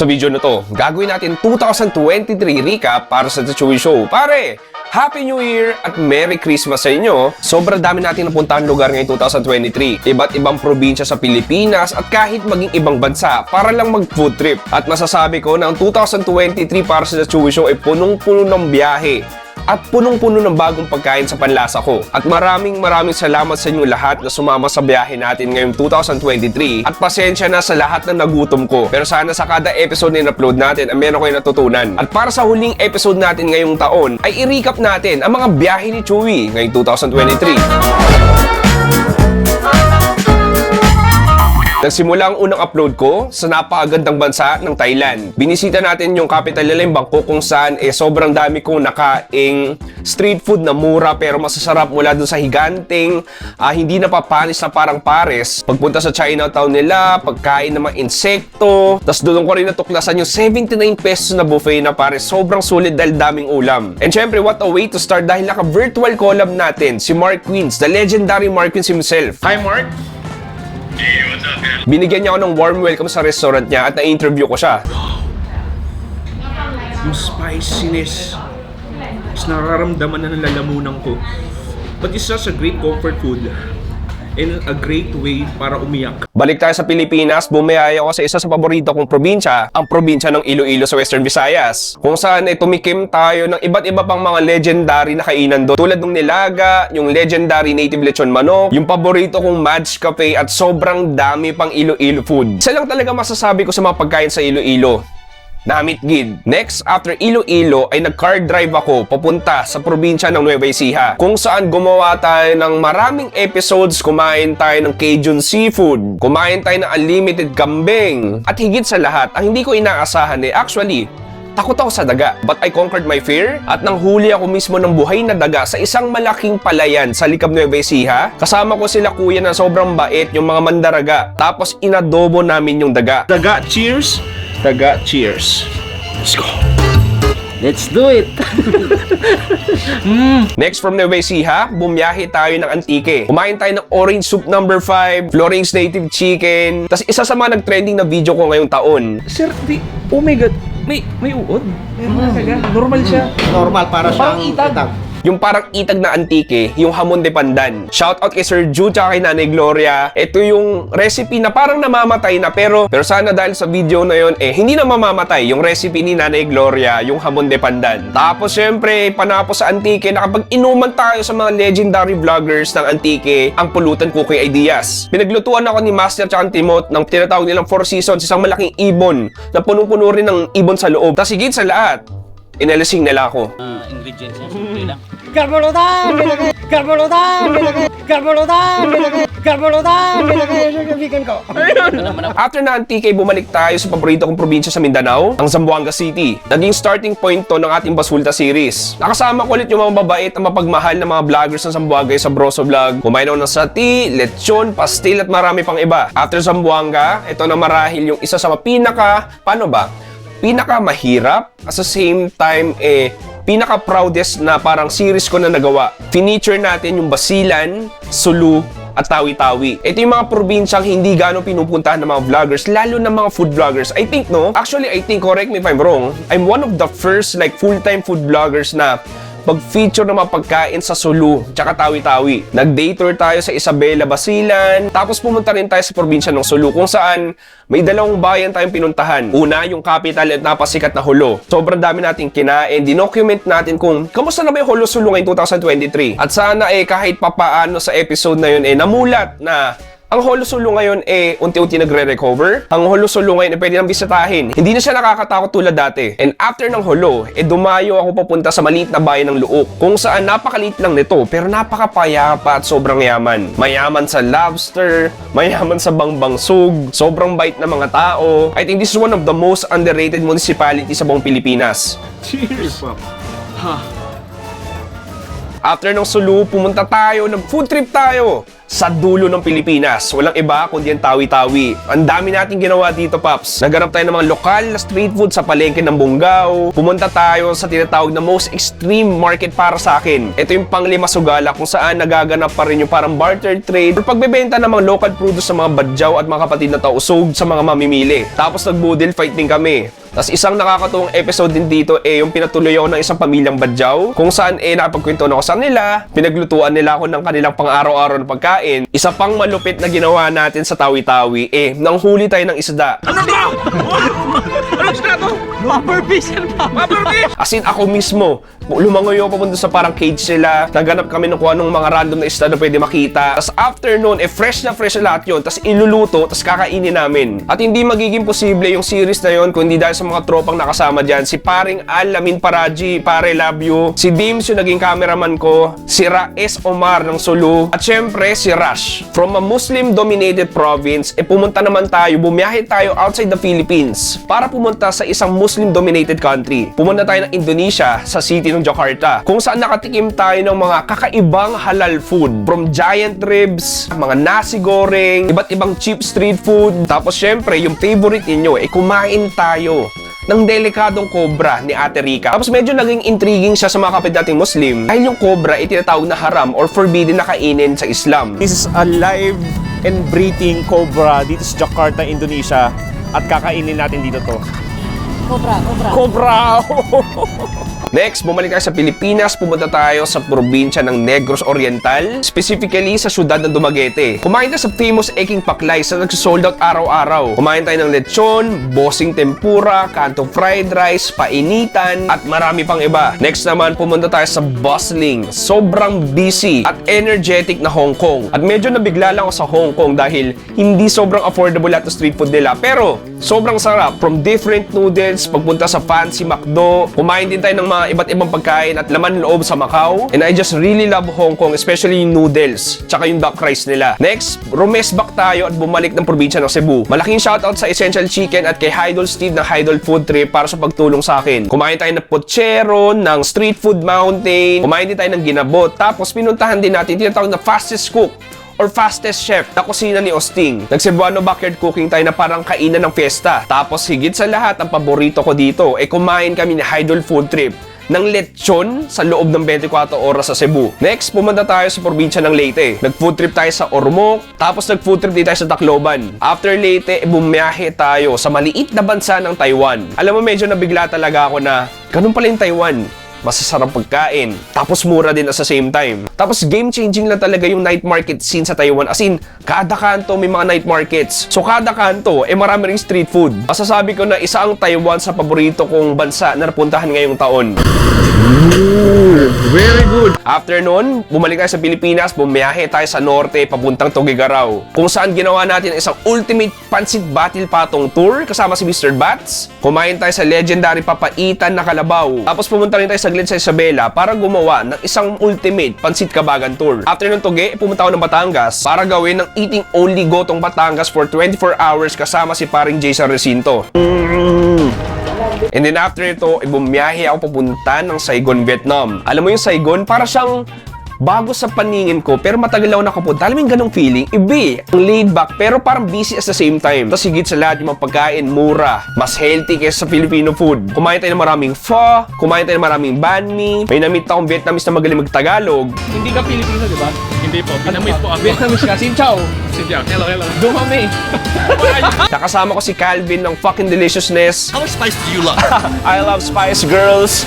Sa video na to, gagawin natin 2023 recap para sa The Chewy Show. Pare, Happy New Year at Merry Christmas sa inyo. Sobrang dami natin napuntahan lugar ngayong 2023. Iba't ibang probinsya sa Pilipinas at kahit maging ibang bansa para lang mag food trip. At masasabi ko na ang 2023 para sa Chewy Show ay punong-puno ng biyahe at punong-puno ng bagong pagkain sa panlasa ko. At maraming maraming salamat sa inyo lahat na sumama sa biyahe natin ngayong 2023 at pasensya na sa lahat ng nagutom ko. Pero sana sa kada episode na in-upload natin ay meron kayo natutunan. At para sa huling episode natin ngayong taon ay i-recap natin ang mga biyahe ni Chewy ngayong 2023. Nagsimula ang unang upload ko sa napakagandang bansa ng Thailand. Binisita natin yung capital nila yung Bangkok kung saan eh sobrang dami kong nakaing street food na mura pero masasarap mula dun sa higanting ah, hindi napapanis na parang pares. Pagpunta sa Chinatown nila, pagkain ng mga insekto, tas doon ko rin natuklasan yung 79 pesos na buffet na pares. Sobrang sulit dahil daming ulam. And syempre, what a way to start dahil naka-virtual collab natin si Mark Queens, the legendary Mark Queens himself. Hi Mark! Binigyan niya ako ng warm welcome sa restaurant niya at na-interview ko siya. yung spiciness is nararamdaman na ng lalamunan ko. But it's such a great comfort food and a great way para umiyak. Balik tayo sa Pilipinas, bumiyaya ako sa isa sa paborito kong probinsya, ang probinsya ng Iloilo sa Western Visayas. Kung saan ay tumikim tayo ng iba't iba pang mga legendary na kainan doon. Tulad ng nilaga, yung legendary native lechon manok, yung paborito kong Madge Cafe at sobrang dami pang Iloilo food. Isa lang talaga masasabi ko sa mga pagkain sa Iloilo. Namit Gid. Next, after Iloilo ay nag-car drive ako papunta sa probinsya ng Nueva Ecija kung saan gumawa tayo ng maraming episodes, kumain tayo ng Cajun seafood, kumain tayo ng unlimited kambing, at higit sa lahat, ang hindi ko inaasahan eh, actually, Takot ako sa daga, but I conquered my fear at nang huli ako mismo ng buhay na daga sa isang malaking palayan sa Likab Nueva Ecija. Kasama ko sila kuya na sobrang bait, yung mga mandaraga. Tapos inadobo namin yung daga. Daga, cheers! Daga, cheers! Let's go! Let's do it! Next from Nueva Ecija, bumiyahe tayo ng Antique. Kumain tayo ng orange soup number 5, Florence native chicken. Tapos isa sa mga nag-trending na video ko ngayong taon. Sir, di, oh my god, may, may uod. Meron talaga. Normal siya. Normal para siyang itag. Yung parang itag na antike, yung hamon de pandan. Shout out kay Sir Jude at kay Nanay Gloria. Ito yung recipe na parang namamatay na pero pero sana dahil sa video na yon eh hindi na mamamatay yung recipe ni Nanay Gloria, yung hamon de pandan. Tapos syempre, panapo sa antike na kapag inuman tayo sa mga legendary vloggers ng antike, ang pulutan cookie ideas. Pinaglutuan ako ni Master at Timot ng tinatawag nilang Four Seasons, isang malaking ibon na punong-puno rin ng ibon sa loob. Tapos higit sa lahat, inalasing nila ako. Ah, ingredients niya, simple lang. Nilagay! Carbonotan! Nilagay sa kaibigan ko. After na Antique, bumalik tayo sa paborito kong probinsya sa Mindanao, ang Zamboanga City. Naging starting point to ng ating Basulta series. Nakasama ko ulit yung mga babait at mapagmahal na mga vloggers ng Zamboanga sa Broso Vlog. Kumain ako ng sati, lechon, pastil at marami pang iba. After Zamboanga, ito na marahil yung isa sa mga pinaka, paano ba? Pinaka mahirap, at sa same time, eh, pinaka proudest na parang series ko na nagawa. Finiture natin yung Basilan, Sulu, at Tawi-Tawi. Ito yung mga probinsyang hindi gano'ng pinupuntahan ng mga vloggers, lalo ng mga food vloggers. I think, no? Actually, I think, correct me if I'm wrong, I'm one of the first, like, full-time food vloggers na pag-feature ng mga pagkain sa Sulu, tsaka Tawi-Tawi. Nag-day tayo sa Isabela, Basilan, tapos pumunta rin tayo sa probinsya ng Sulu kung saan may dalawang bayan tayong pinuntahan. Una, yung capital at napasikat na Hulo. Sobrang dami nating kinain, dinocument natin kung kamusta na ba yung Hulo Sulu ngayong 2023. At sana eh kahit papaano sa episode na yun eh namulat na ang Holo Sulu ngayon eh unti-unti nagre-recover. Ang Holo Sulu ngayon eh pwede nang bisitahin. Hindi na siya nakakatakot tulad dati. And after ng Holo, eh dumayo ako papunta sa maliit na bayan ng Luok. Kung saan napakaliit lang nito pero napakapayapa at sobrang yaman. Mayaman sa lobster, mayaman sa bangbangsug, sobrang bait na mga tao. I think this is one of the most underrated municipality sa buong Pilipinas. Cheers, Pop. Ha. After ng Sulu, pumunta tayo, nag-food trip tayo sa dulo ng Pilipinas. Walang iba kundi ang Tawi-Tawi. Ang dami nating ginawa dito, Paps. Naghanap tayo ng mga lokal na street food sa palengke ng Bungaw. Pumunta tayo sa tinatawag na most extreme market para sa akin. Ito yung panglima sugala kung saan nagaganap pa rin yung parang barter trade or pagbebenta ng mga local produce sa mga badyaw at mga kapatid na tausog sa mga mamimili. Tapos nag-budel fight din kami. Tapos isang nakakatuwang episode din dito eh yung pinatuloy ako ng isang pamilyang badyaw kung saan eh nakapagkwento ako sa nila, pinaglutuan nila ako ng kanilang pang-araw-araw na pagkain. Isa pang malupit na ginawa natin sa Tawi-Tawi eh nang huli tayo ng isda. Ano to? Ano sila to? As in ako mismo, lumangoy ako papunta sa parang cage sila. Naghanap kami ng kung anong mga random na isda na pwede makita. Tapos after nun, eh fresh na fresh na lahat yun. Tapos iluluto, tapos kakainin namin. At hindi magiging posible yung series na yun kung hindi dahil sa mga tropang nakasama dyan. Si paring Alamin Paraji, pare love you. Si Dims yung naging cameraman ko. Si Raes Omar ng Sulu. At syempre si Rush. From a Muslim-dominated province, eh pumunta naman tayo, bumiyahe tayo outside the Philippines para pumunta sa isang Muslim-dominated country. Pumunta tayo ng Indonesia sa city ng Jakarta kung saan nakatikim tayo ng mga kakaibang halal food from giant ribs, mga nasi goreng, iba't ibang cheap street food. Tapos syempre, yung favorite ninyo, eh kumain tayo ng delikadong cobra ni Ate Rica. Tapos medyo naging intriguing siya sa mga kapit nating Muslim dahil yung cobra ay tinatawag na haram or forbidden na kainin sa Islam. This is a live and breathing cobra dito sa Jakarta, Indonesia. At kakainin natin dito to. Cobra, cobra. Cobra! Next, bumalik tayo sa Pilipinas, pumunta tayo sa probinsya ng Negros Oriental, specifically sa syudad ng Dumaguete. Kumain tayo sa famous Eking Paklay sa nagsosold out araw-araw. Kumain tayo ng lechon, bossing tempura, kanto fried rice, painitan, at marami pang iba. Next naman, pumunta tayo sa bustling, sobrang busy at energetic na Hong Kong. At medyo nabigla lang ako sa Hong Kong dahil hindi sobrang affordable ng street food nila. Pero, sobrang sarap. From different noodles, pagpunta sa fancy McDo, kumain din tayo ng mga iba't ibang pagkain at laman loob sa Macau. And I just really love Hong Kong, especially yung noodles, tsaka yung duck rice nila. Next, rumesback tayo at bumalik ng probinsya ng Cebu. Malaking shoutout sa Essential Chicken at kay Hydol Steve ng Hydol Food Trip para sa pagtulong sa akin. Kumain tayo ng pochero, ng Street Food Mountain, kumain din tayo ng ginabot, tapos pinuntahan din natin tinatawag na fastest cook or fastest chef na kusina ni Osting. Nag-Cebuano backyard cooking tayo na parang kainan ng fiesta. Tapos higit sa lahat, ang paborito ko dito, eh kumain kami ni Hydol Food Trip ng lechon sa loob ng 24 oras sa Cebu. Next, pumunta tayo sa probinsya ng Leyte. Nag-food trip tayo sa Ormoc, tapos nag-food trip din tayo sa Tacloban. After Leyte, bumiyahe tayo sa maliit na bansa ng Taiwan. Alam mo, medyo nabigla talaga ako na ganun pala yung Taiwan masasarap pagkain, tapos mura din at sa same time. Tapos game-changing na talaga yung night market scene sa Taiwan. As in, kada kanto may mga night markets. So kada kanto, eh marami ring street food. Masasabi ko na isa ang Taiwan sa paborito kong bansa na napuntahan ngayong taon. Very good. After nun, bumalik tayo sa Pilipinas, bumiyahe tayo sa norte, papuntang Tugigaraw. Kung saan ginawa natin isang ultimate pansit battle patong tour kasama si Mr. Bats. Kumain tayo sa legendary papaitan na kalabaw. Tapos pumunta rin tayo saglit sa Isabela para gumawa ng isang ultimate pansit kabagan tour. After ng Tugi, pumunta ako ng Batangas para gawin ng eating only gotong Batangas for 24 hours kasama si paring Jason Recinto. And then after ito, eh, bumiyahe ako papunta ng Saigon, Vietnam. Alam mo yung Saigon, para siyang bago sa paningin ko, pero matagal ako nakapunta. Alam mo yung ganong feeling? Ibi, ang laid back, pero parang busy at the same time. Tapos higit sa lahat, yung mga pagkain, mura, mas healthy kaysa sa Filipino food. Kumain tayo ng maraming pho, kumain tayo ng maraming banh mi. May namit akong Vietnamese na magaling magtagalog. Hindi ka Pilipino, di ba? Hindi po. Pinamit po ako. Vietnamese ka, Xin Chao. Si Jack. Hello, hello. Dumami. Nakasama ko si Calvin ng fucking deliciousness. How much spice do you love? I love Spice Girls.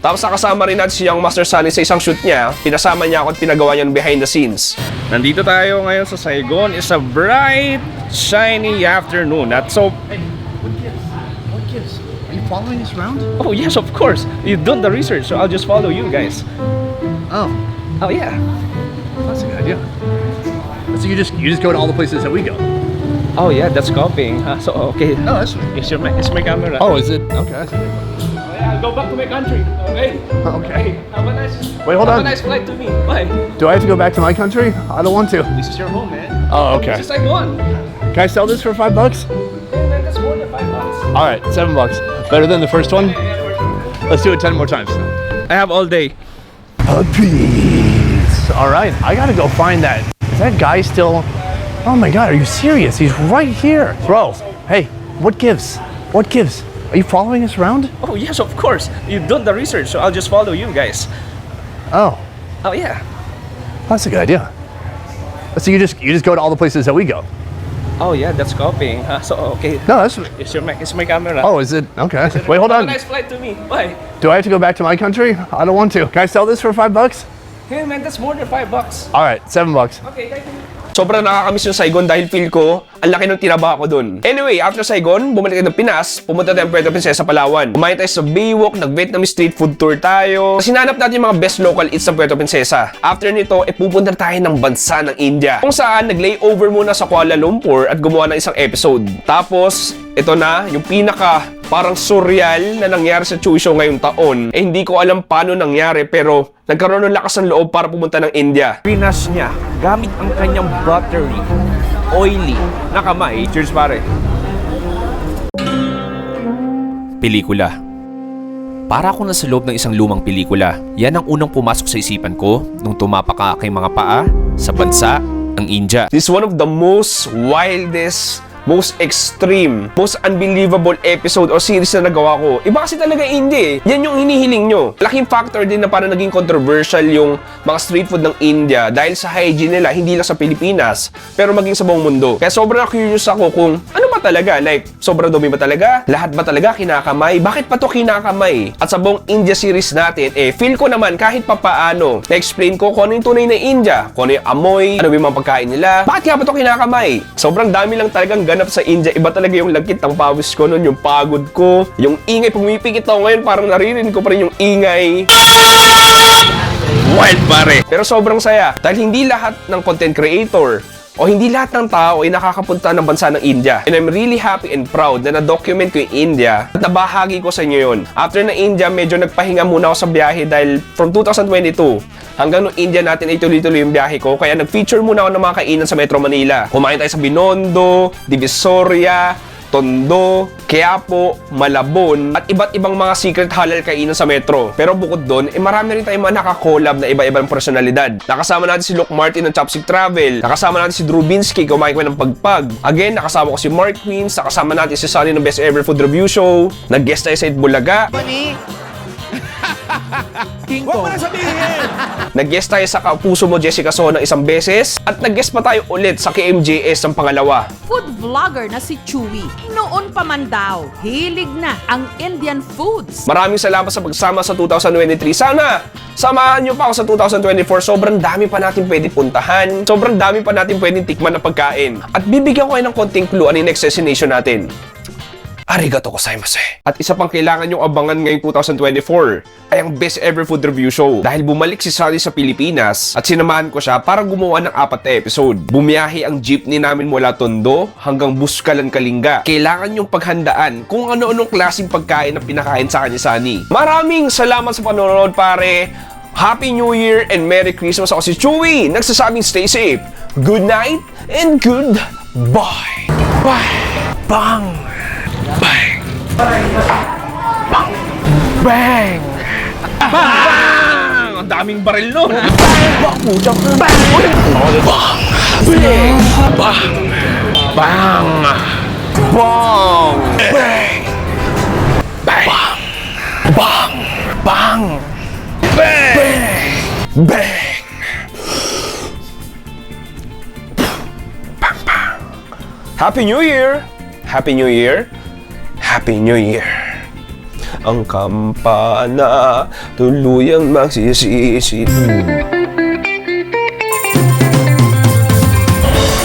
Tapos nakasama rin natin si Young Master Sunny sa isang shoot niya. Pinasama niya ako at pinagawa niya ng behind the scenes. Nandito tayo ngayon sa Saigon. It's a bright, shiny afternoon. That's so... Are you following us around? Oh yes, of course. You've done the research, so I'll just follow you guys. Oh, Oh yeah. that's a good idea. So you just you just go to all the places that we go. Oh yeah, that's copying. Uh, so okay. Oh, that's sweet. It's your it's my camera. Oh, is it? Okay. I see. yeah, go back to my country. Okay. Okay. Have a nice. Wait, hold have on. a nice flight to me. Bye. Do I have to go back to my country? I don't want to. This is your home, man. Oh, okay. This is Saigon. Can I sell this for five bucks? Yeah, man, that's more than five bucks. All right, seven bucks. Better than the first one. Let's do it ten more times. I have all day. Puppies. All right, I gotta go find that. Is that guy still? Oh my god, are you serious? He's right here. Bro, hey, what gives? What gives? Are you following us around? Oh yes, of course. You've done the research, so I'll just follow you guys. Oh, Oh yeah. that's a good idea. So you just you just go to all the places that we go. Oh yeah, that's copying. Huh? So okay. No, that's. It's your mic. It's my camera. Oh, is it? Okay. Wait, hold Have a on. nice flight to me. Bye. Do I have to go back to my country? I don't want to. Can I sell this for five bucks? Hey man, that's more than five bucks. All right, seven bucks. Okay, thank you. Sobrang nakakamiss yung Saigon dahil feel ko, ang laki ng tinaba ko dun. Anyway, after Saigon, bumalik tayo ng Pinas, pumunta tayo ng Puerto Princesa, Palawan. Kumain tayo sa Baywalk, nag-Vietnamese street food tour tayo. Tapos hinanap natin yung mga best local eats sa Puerto Princesa. After nito, eh, pupunta tayo ng bansa ng India. Kung saan, nag-layover muna sa Kuala Lumpur at gumawa ng isang episode. Tapos, ito na, yung pinaka parang surreal na nangyari sa Chewy Show ngayong taon. Eh, hindi ko alam paano nangyari pero nagkaroon ng lakas ng loob para pumunta ng India. Pinas niya gamit ang kanyang buttery, oily na kamay. Cheers pare. Pelikula. Para ako nasa loob ng isang lumang pelikula. Yan ang unang pumasok sa isipan ko nung tumapak ang aking mga paa sa bansa ang India. This is one of the most wildest, most extreme, most unbelievable episode or series na nagawa ko. Iba kasi talaga India eh. Yan yung hinihiling nyo. Laking factor din na parang naging controversial yung mga street food ng India dahil sa hygiene nila, hindi lang sa Pilipinas, pero maging sa buong mundo. Kaya sobrang curious ako kung ano ba talaga? Like, sobrang dumi ba talaga? Lahat ba talaga kinakamay? Bakit pa to kinakamay? At sa buong India series natin, eh, feel ko naman kahit papaano, na-explain ko kung ano yung tunay na India, kung ano yung amoy, ano yung mga pagkain nila, bakit nga ba to kinakamay? Sobrang dami lang talagang ganap sa India. Iba talaga yung lagkit ng pawis ko noon, yung pagod ko, yung ingay. Pumipikit ako ngayon, parang naririnig ko pa rin yung ingay. Wild pare! Pero sobrang saya dahil hindi lahat ng content creator o hindi lahat ng tao ay nakakapunta ng bansa ng India. And I'm really happy and proud na na-document ko yung India at nabahagi ko sa inyo yun. After na India, medyo nagpahinga muna ako sa biyahe dahil from 2022 hanggang nung India natin ay tuloy-tuloy yung biyahe ko. Kaya nag-feature muna ako ng mga kainan sa Metro Manila. Kumain tayo sa Binondo, Divisoria, Tondo, Quiapo, Malabon, at iba't ibang mga secret halal kainan sa metro. Pero bukod doon, eh marami rin tayong mga nakakollab na iba-ibang personalidad. Nakasama natin si Luke Martin ng Chopstick Travel, nakasama natin si Drew Binsky, kumain ng pagpag. Again, nakasama ko si Mark Queens, nakasama natin si Sunny ng Best Ever Food Review Show, nag-guest tayo sa Itbulaga. Nag-guest tayo sa Kapuso Mo Jessica So ng isang beses at nag-guest pa tayo ulit sa KMJS ng pangalawa. food vlogger na si Chewy. Noon pa man daw, hilig na ang Indian foods. Maraming salamat sa pagsama sa 2023. Sana samahan nyo pa ako sa 2024. Sobrang dami pa natin pwede puntahan. Sobrang dami pa natin pwedeng tikman na pagkain. At bibigyan ko kayo ng konting clue ano yung next destination natin. Arigato gozaimasu. At isa pang kailangan yung abangan ngayong 2024 ay ang Best Ever Food Review Show. Dahil bumalik si Sunny sa Pilipinas at sinamahan ko siya para gumawa ng apat na episode. Bumiyahe ang jeepney namin mula Tondo hanggang Buskalan, Kalinga. Kailangan yung paghandaan kung ano-anong klaseng pagkain na pinakain sa kanya Sunny. Maraming salamat sa panonood pare. Happy New Year and Merry Christmas ako si Chewy. Nagsasabing stay safe. Good night and good bye. Bye. Bang. Bang! Bang! Bang! Bang! Ang daming baril! Bang! Bang! Bang! Bang! Bang! Bang! Bang! Bang! Bang! Bang! Bang! Bang! Bang! Bang! Bang! Happy New Year! Happy New Year! Happy New Year! Ang kampana tuluyang magsisisi.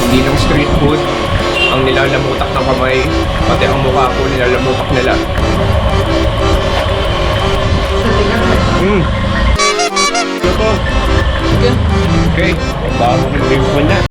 Hindi lang street food ang nilalamutak ng kamay, pati ang mukha ko nilalamutak nila. Mm. Okay. Bago hindi ko na.